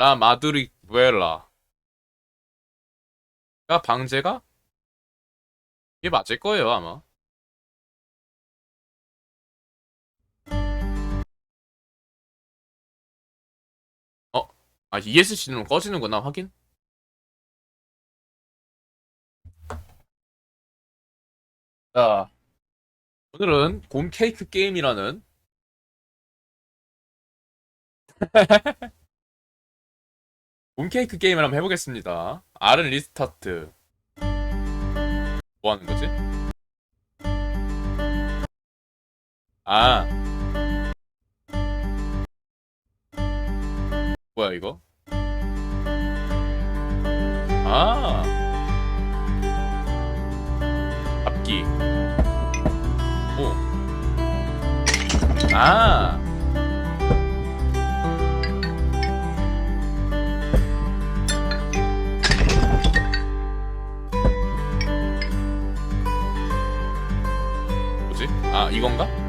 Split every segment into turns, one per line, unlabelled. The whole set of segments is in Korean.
라 마드리구엘라가 방제가 이게 맞을 거예요 아마. 어? 아 ESC는 꺼지는구나 확인. 자 오늘은 곰 케이크 게임이라는 곰 케이크 게임을 한번 해보겠습니다. R은 리스타트. 뭐 하는 거지? 아. 뭐야, 이거? 아. 잡기. 오. 아. 이건가?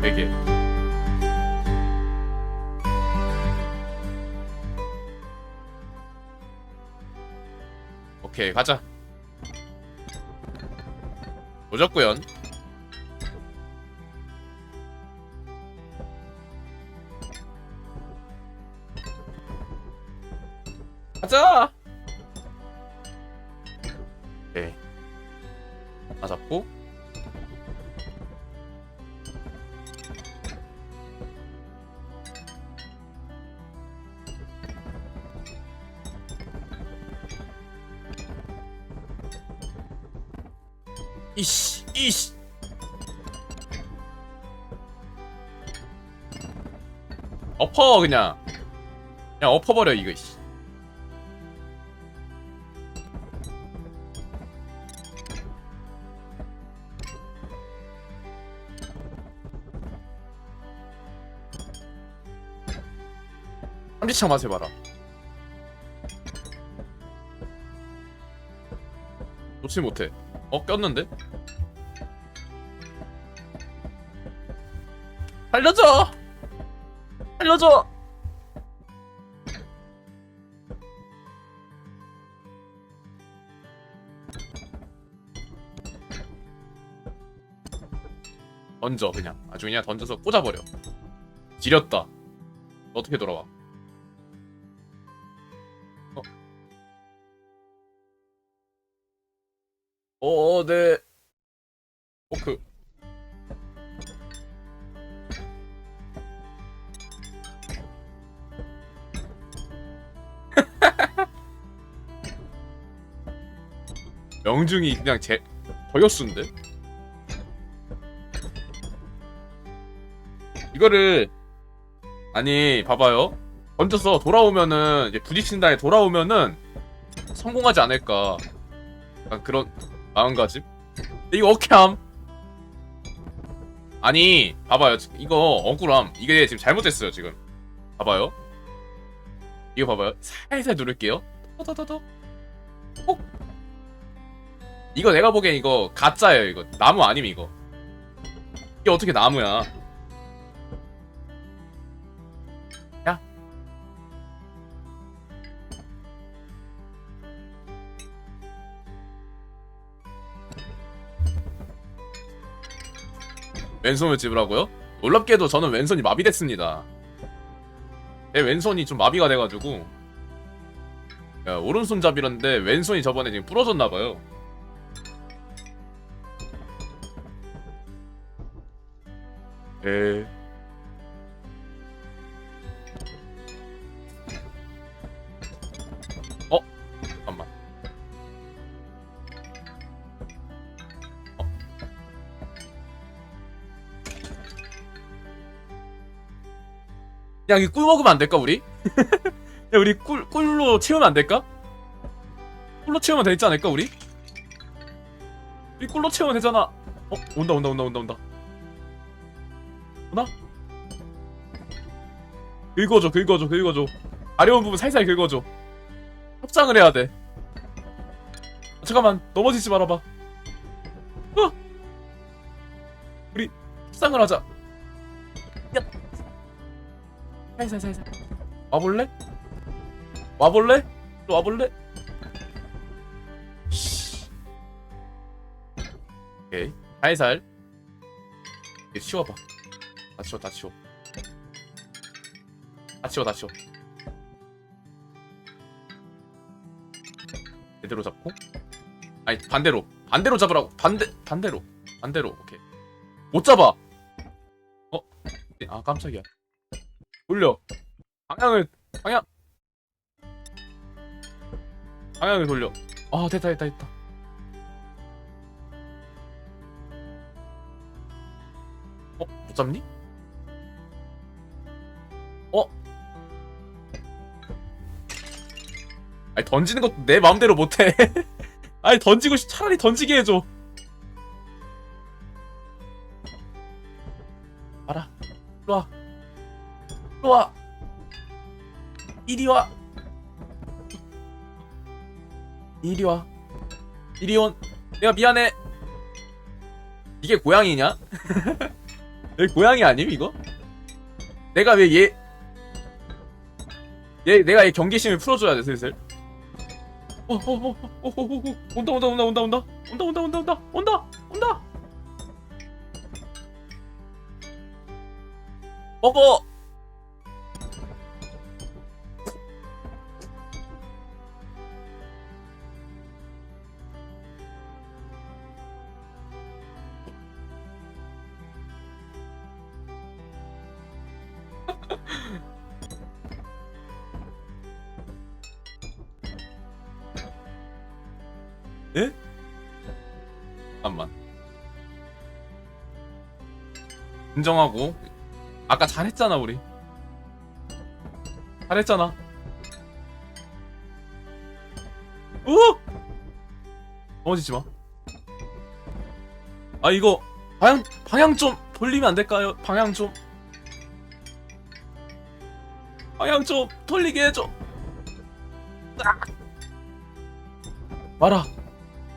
되게. 오케이, 가자. 오졌구연. 이씨, 이씨. 엎어 그냥. 그냥 엎어버려 이거. 씨. 삼지창 맛 해봐라. 놓지 못해. 어 꼈는데? 살려줘! 살려줘! 던져 그냥 아주 그냥 던져서 꽂아버려 지렸다 어떻게 돌아와 오크. 명중이 그냥 제 저격수인데? 이거를 아니 봐봐요 던져서 돌아오면은 이제 부딪힌 다음에 돌아오면은 성공하지 않을까 약간 그런 마음가짐? 이거 어케함 아니 봐봐요. 이거 억울함. 이게 지금 잘못됐어요 지금. 봐봐요. 이거 봐봐요. 살살 누를게요. 더더더더 꼭 이거 내가 보기엔 이거 가짜예요 이거. 나무 아님 이거. 이게 어떻게 나무야 야 왼손을 집으라고요? 놀랍게도 저는 왼손이 마비됐습니다. 내 왼손이 좀 마비가 돼가지고 야, 오른손잡이란데 왼손이 저번에 지금 부러졌나봐요. 에. 야, 이거 꿀 먹으면 안 될까, 우리? 야 우리 꿀 꿀로 채우면 안 될까? 꿀로 채우면 되지 않을까 우리? 우리 꿀로 채우면 되잖아. 어 온다 온다 온다 온다 온다. 오나? 긁어줘 긁어줘 긁어줘. 아래온 부분 살살 긁어줘. 협상을 해야 돼. 아, 잠깐만 넘어지지 말아봐. 어? 우리 협상을 하자. 살살 살살. 와볼래? 와볼래? 또 와볼래? 씨. 오케이 살살 이거 치워봐 다 치워 다 치워 다 치워 다 치워 제대로 잡고 아니 반대로 반대로 잡으라고 반대 반대로 반대로 오케이 못 잡아 어? 아 깜짝이야 돌려. 방향을 방향. 방향을 돌려. 아 됐다 됐다 됐다. 어? 못 잡니? 어? 아니 던지는 것도 내 마음대로 못해. 아니 던지고 싶 차라리 던지게 해줘. 알아 일로와. 일로 와. 이리 와. 이리 와. 이리 온. 내가 미안해. 이게 고양이냐? 왜 고양이 아님 이거? 내가 왜 얘 얘, 내가 얘 경계심을 풀어줘야 돼 슬슬. 어, 어, 어, 어, 어, 어, 어, 온다 온다 온다 온다 온다. 온다 온다 온다 온다. 온다 온다. 먹어 인정하고 아까 잘했잖아 우리 잘했잖아 오! 넘어지지 마. 아 이거 방향 방향 좀 돌리면 안 될까요? 방향 좀 방향 좀 돌리게 해줘. 아! 와라.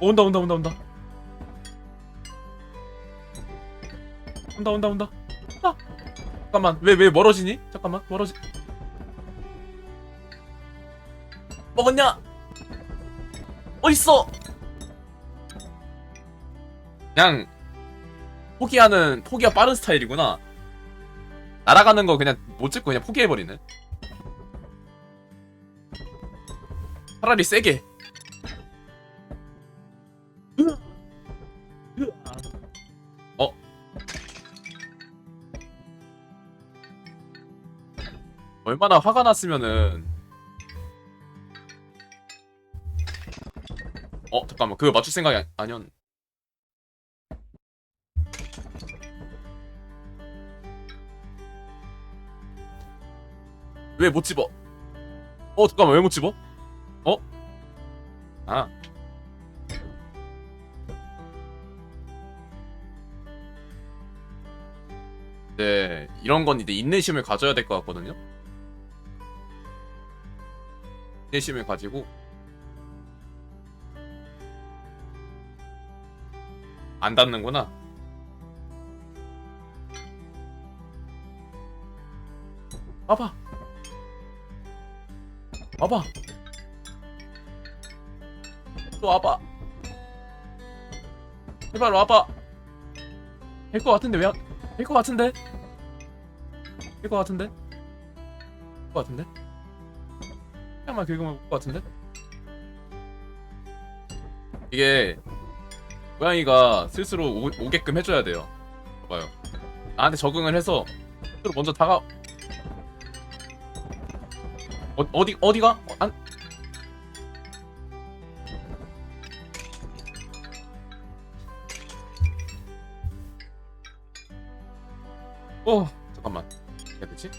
온다 온다 온다 온다. 온다 온다 온다. 아. 잠깐만 왜 왜 멀어지니? 잠깐만 멀어지. 먹었냐? 어딨어? 그냥 포기하는 포기가 빠른 스타일이구나. 날아가는 거 그냥 못 찍고 그냥 포기해버리네. 차라리 세게. 얼마나 화가 났으면은. 어 잠깐만. 그거 맞출 생각이 아니, 아니었 왜 못 집어? 어 잠깐만. 왜 못 집어? 어? 아. 네, 이런 건 이제 인내심을 가져야 될 것 같거든요. 인내심을 가지고 안 닿는구나. 와봐. 와봐. 또 와봐. 제발 와봐. 될 것 같은데 왜? 될것 같은데? 될 것 같은데? 될 것 같은데? 그냥만 긁으면 될것 같은데? 이게 고양이가 스스로 오, 오게끔 해줘야 돼요. 봐요. 나한테 적응을 해서 스스로 먼저 다가 어, 어디 어디가 어, 안 어 잠깐만 해야 되지?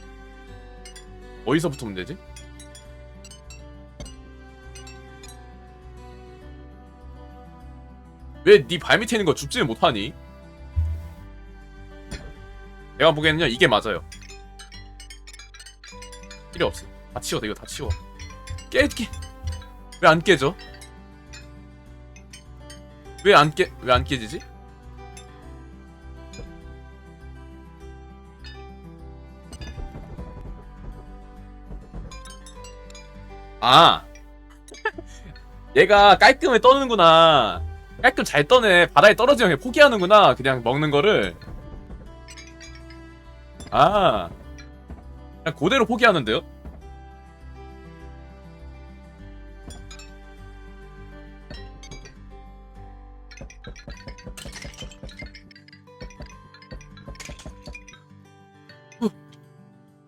어디서 붙으면 되지? 왜 네 발밑에 있는 거 줍지는 못하니? 내가 보기에는요 이게 맞아요 필요 없어 다 치워 이거 다 치워 깨게 왜안 깨져? 왜 안 깨, 왜 안 깨지지? 아 얘가 깔끔히 떠는구나 깔끔 잘 떠네 바다에 떨어지면 그냥 포기하는구나 그냥 먹는 거를 아 그냥 그대로 포기하는데요?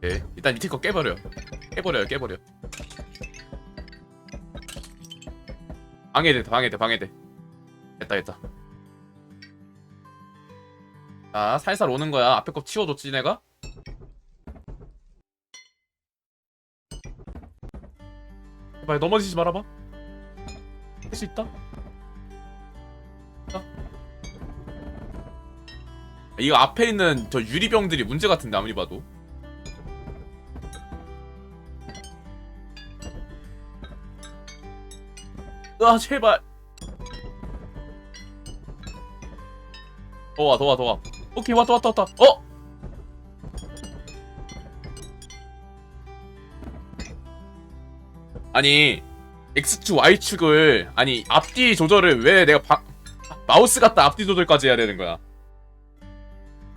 예, 일단 밑에 거 깨버려. 깨버려요, 깨버려. 방해돼, 방해돼, 방해돼. 됐다, 됐다. 자, 살살 오는 거야. 앞에 거 치워줬지, 내가? 제발 넘어지지 말아봐. 할 수 있다. 자. 이거 앞에 있는 저 유리병들이 문제 같은데 아무리 봐도. 아 제발 더와 더와 더와 오케이 왔다 왔다 왔다 어? 아니 X축 Y축을 아니 앞뒤 조절을 왜 내가 바, 마우스 같다 앞뒤 조절까지 해야 되는 거야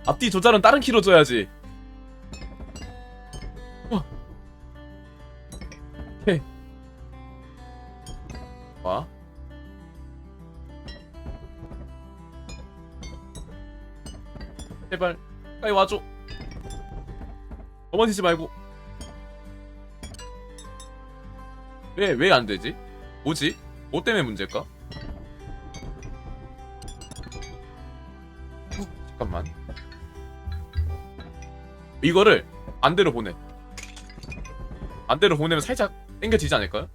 앞뒤 조절은 다른 키로 줘야지 어. 오케이 와. 제발 빨리 와줘. 넘어지지 말고. 왜 왜 안 되지? 뭐지? 뭐 때문에 문제일까? 어, 잠깐만. 이거를 반대로 보내. 반대로 보내면 살짝 당겨지지 않을까요?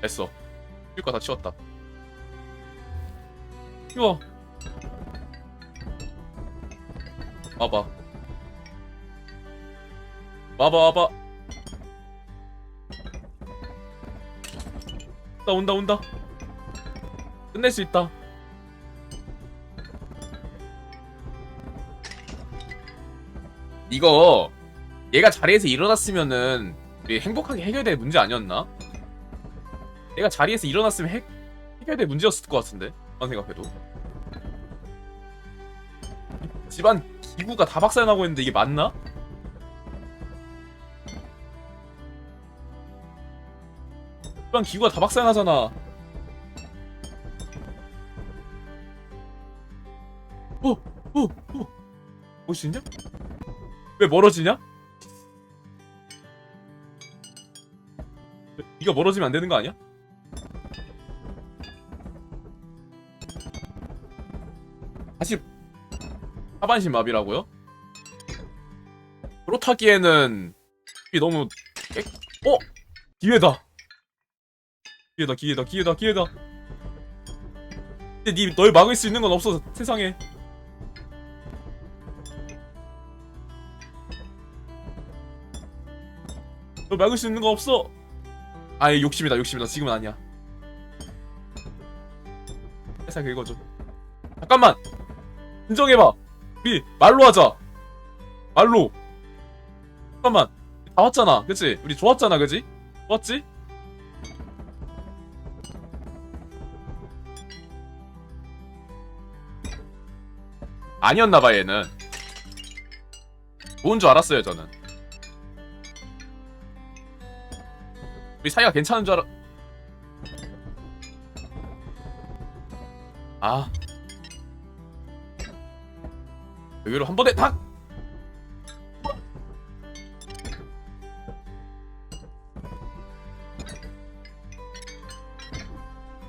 됐어. 치울 거다 치웠다. 치워. 와봐. 와봐 와봐. 온다 온다 온다. 끝낼 수 있다. 이거 얘가 자리에서 일어났으면은 우리 행복하게 해결될 문제 아니었나? 내가 자리에서 일어났으면 해, 해결될 문제였을 것 같은데 만 생각해도 집안 기구가 다 박살나고 있는데 이게 맞나? 집안 기구가 다 박살나잖아 오! 오! 오! 올수 있냐? 왜 멀어지냐? 이거 멀어지면 안 되는 거 아니야? 하반신 마비라고요? 그렇다기에는 이 너무 깨... 어? 기회다. 기회다 기회다 기회다 기회다. 근데 니 널 막을 수 있는 건 없어 세상에. 널 막을 수 있는 거 없어. 아예 욕심이다 욕심이다. 지금은 아니야. 살짝 긁어줘. 잠깐만! 인정해봐 우리 말로 하자. 말로. 잠깐만. 다 왔잖아. 그치? 우리 좋았잖아 그치 좋았지? 아니었나봐 얘는. 좋은 줄 알았어요 저는. 우리 사이가 괜찮은 줄 알아. 아 여기로 한 번에 탁!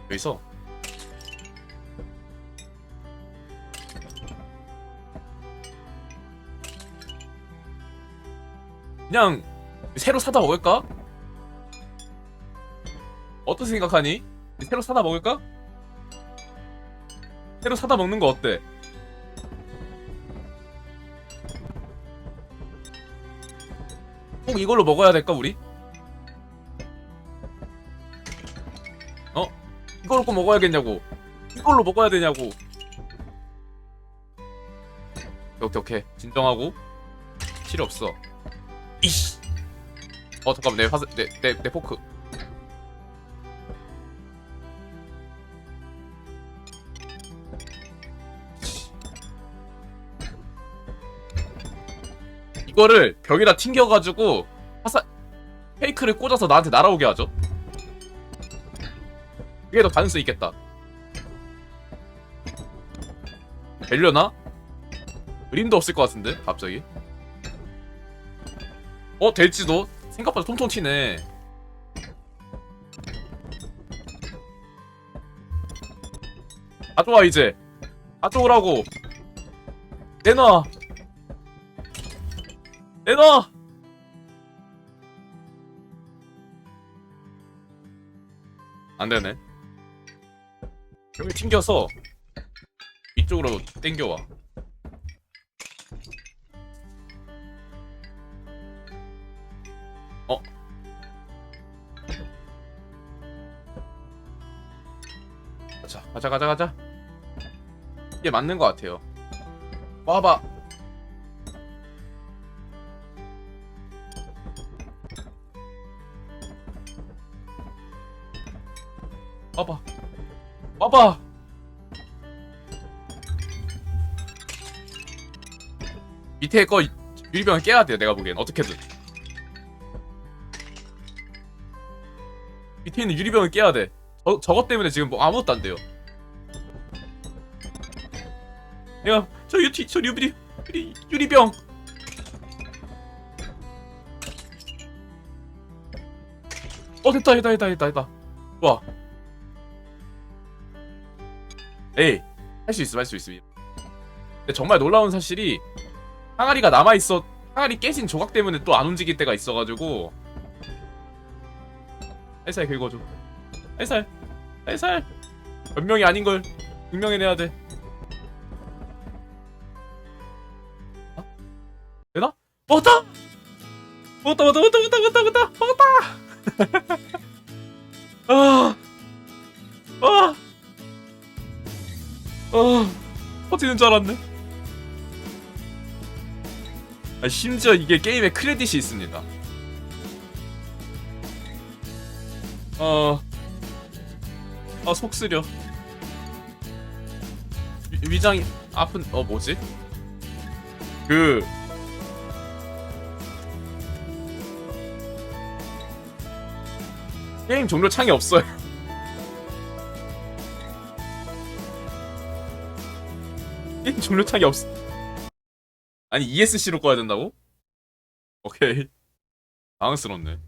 여기서 그냥 새로 사다 먹을까? 어떻게 생각하니? 새로 사다 먹을까? 새로 사다 먹는 거 어때? 꼭 이걸로 먹어야 될까 우리? 어? 이걸로 꼭 먹어야겠냐고. 이걸로 먹어야 되냐고. 오케이 오케이. 진정하고. 필요 없어. 이씨. 어 잠깐만 내 화살 내 내 내 포크 이거를 벽에다 튕겨가지고 화살 페이크를 꽂아서 나한테 날아오게 하죠. 그게 더 가능성이 있겠다. 되려나? 그림도 없을 것 같은데 갑자기. 어 될지도 생각보다 통통 튀네. 가져와 이제. 가져오라고. 내놔 내놔! 안되네. 여기 튕겨서 이쪽으로 땡겨와. 어? 가자 가자 가자 가자. 이게 맞는 것 같아요. 와봐 와봐. 와봐. 밑에 거 유리병을 깨야 돼요 내가 보기엔. 어떻게든. 밑에 있는 유리병을 깨야 돼. 저, 저것 때문에 지금 뭐 아무것도 안 돼요. 내가 저 유티 저 유리 유리 유리병. 어 됐다 됐다 됐다 됐다 됐다. 좋아 에이 할 수 있어 할수 있습니다. 근데 정말 놀라운 사실이 항아리가 남아있어 항아리 깨진 조각 때문에 또 안 움직일 때가 있어가지고. 살살 긁어줘. 살살 살살. 변명이 아닌걸 증명해내야 돼. 어? 되나? 먹었다! 먹었다 먹었다 먹었다 먹었다 먹었다 먹었다! 아, 아, 아, 터지는 줄 알았네. 아, 심지어 이게 게임에 크레딧이 있습니다. 어, 아, 속 쓰려. 위, 위장이 아픈, 어, 뭐지? 그, 게임 종료 창이 없어요. 종료 창이 없어. 아니 ESC로 꺼야 된다고? 오케이. 당황스럽네.